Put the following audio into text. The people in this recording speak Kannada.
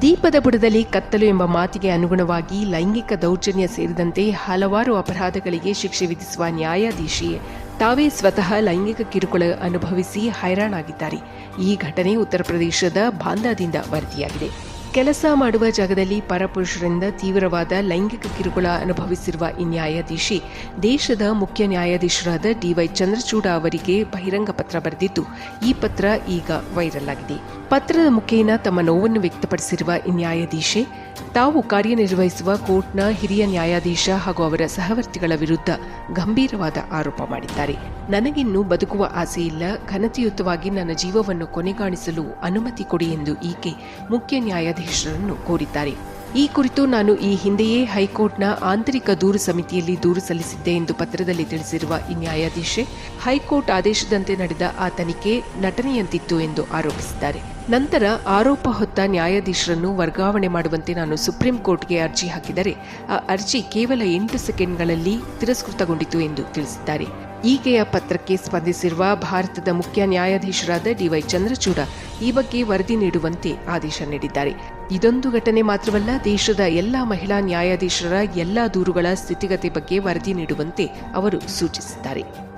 ದೀಪದ ಬುಡದಲ್ಲಿ ಕತ್ತಲು ಎಂಬ ಮಾತಿಗೆ ಅನುಗುಣವಾಗಿ ಲೈಂಗಿಕ ದೌರ್ಜನ್ಯ ಸೇರಿದಂತೆ ಹಲವಾರು ಅಪರಾಧಗಳಿಗೆ ಶಿಕ್ಷೆ ವಿಧಿಸುವ ನ್ಯಾಯಾಧೀಶಿ ತಾವೇ ಸ್ವತಃ ಲೈಂಗಿಕ ಕಿರುಕುಳ ಅನುಭವಿಸಿ ಹೈರಾಣಾಗಿದ್ದಾರೆ. ಈ ಘಟನೆ ಉತ್ತರ ಪ್ರದೇಶದ ಬಾಂದಾದಿಂದ ವರದಿಯಾಗಿದೆ. ಕೆಲಸ ಮಾಡುವ ಜಾಗದಲ್ಲಿ ಪರಪುರುಷರಿಂದ ತೀವ್ರವಾದ ಲೈಂಗಿಕ ಕಿರುಕುಳ ಅನುಭವಿಸಿರುವ ಈ ನ್ಯಾಯಾಧೀಶಿ, ದೇಶದ ಮುಖ್ಯ ನ್ಯಾಯಾಧೀಶರಾದ ಡಿವೈ ಚಂದ್ರಚೂಡ ಅವರಿಗೆ ಬಹಿರಂಗ ಪತ್ರ ಬರೆದಿದ್ದು, ಈ ಪತ್ರ ಈಗ ವೈರಲ್ ಆಗಿದೆ. ಪತ್ರದ ಮುಖೇನ ತಮ್ಮ ನೋವನ್ನು ವ್ಯಕ್ತಪಡಿಸಿರುವ ಈ ನ್ಯಾಯಾಧೀಶೆ, ತಾವು ಕಾರ್ಯನಿರ್ವಹಿಸುವ ಕೋರ್ಟ್ನ ಹಿರಿಯ ನ್ಯಾಯಾಧೀಶ ಹಾಗೂ ಅವರ ಸಹವರ್ತಿಗಳ ವಿರುದ್ಧ ಗಂಭೀರವಾದ ಆರೋಪ ಮಾಡಿದ್ದಾರೆ. ನನಗಿನ್ನೂ ಬದುಕುವ ಆಸೆಯಿಲ್ಲ ಘನತೆಯುತವಾಗಿ ನನ್ನ ಜೀವವನ್ನು ಕೊನೆಗಾಣಿಸಲು ಅನುಮತಿ ಕೊಡಿ ಎಂದು ಈಕೆ ಮುಖ್ಯ ನ್ಯಾಯಾಧೀಶರನ್ನು ಕೋರಿದ್ದಾರೆ. ಈ ಕುರಿತು ನಾನು ಈ ಹಿಂದೆಯೇ ಹೈಕೋರ್ಟ್ನ ಆಂತರಿಕ ದೂರು ಸಮಿತಿಯಲ್ಲಿ ದೂರು ಸಲ್ಲಿಸಿದ್ದೆ ಎಂದು ಪತ್ರದಲ್ಲಿ ತಿಳಿಸಿರುವ ಈ ನ್ಯಾಯಾಧೀಶೆ, ಹೈಕೋರ್ಟ್ ಆದೇಶದಂತೆ ನಡೆದ ಆ ತನಿಖೆ ನಟನೆಯಂತಿತ್ತು ಎಂದು ಆರೋಪಿಸಿದ್ದಾರೆ. ನಂತರ ಆರೋಪ ಹೊತ್ತ ನ್ಯಾಯಾಧೀಶರನ್ನು ವರ್ಗಾವಣೆ ಮಾಡುವಂತೆ ನಾನು ಸುಪ್ರೀಂ ಕೋರ್ಟ್ಗೆ ಅರ್ಜಿ ಹಾಕಿದರೆ, ಆ ಅರ್ಜಿ ಕೇವಲ ಎಂಟು ಸೆಕೆಂಡ್ಗಳಲ್ಲಿ ತಿರಸ್ಕೃತಗೊಂಡಿತು ಎಂದು ತಿಳಿಸಿದ್ದಾರೆ. ಈಕೆಯ ಪತ್ರಕ್ಕೆ ಸ್ಪಂದಿಸಿರುವ ಭಾರತದ ಮುಖ್ಯ ನ್ಯಾಯಾಧೀಶರಾದ ಡಿವೈ ಚಂದ್ರಚೂಡ ಈ ಬಗ್ಗೆ ವರದಿ ನೀಡುವಂತೆ ಆದೇಶ ನೀಡಿದ್ದಾರೆ. ಇದೊಂದು ಘಟನೆ ಮಾತ್ರವಲ್ಲ, ದೇಶದ ಎಲ್ಲಾ ಮಹಿಳಾ ನ್ಯಾಯಾಧೀಶರ ಎಲ್ಲಾ ದೂರುಗಳ ಸ್ಥಿತಿಗತಿ ಬಗ್ಗೆ ವರದಿ ನೀಡುವಂತೆ ಅವರು ಸೂಚಿಸಿದ್ದಾರೆ.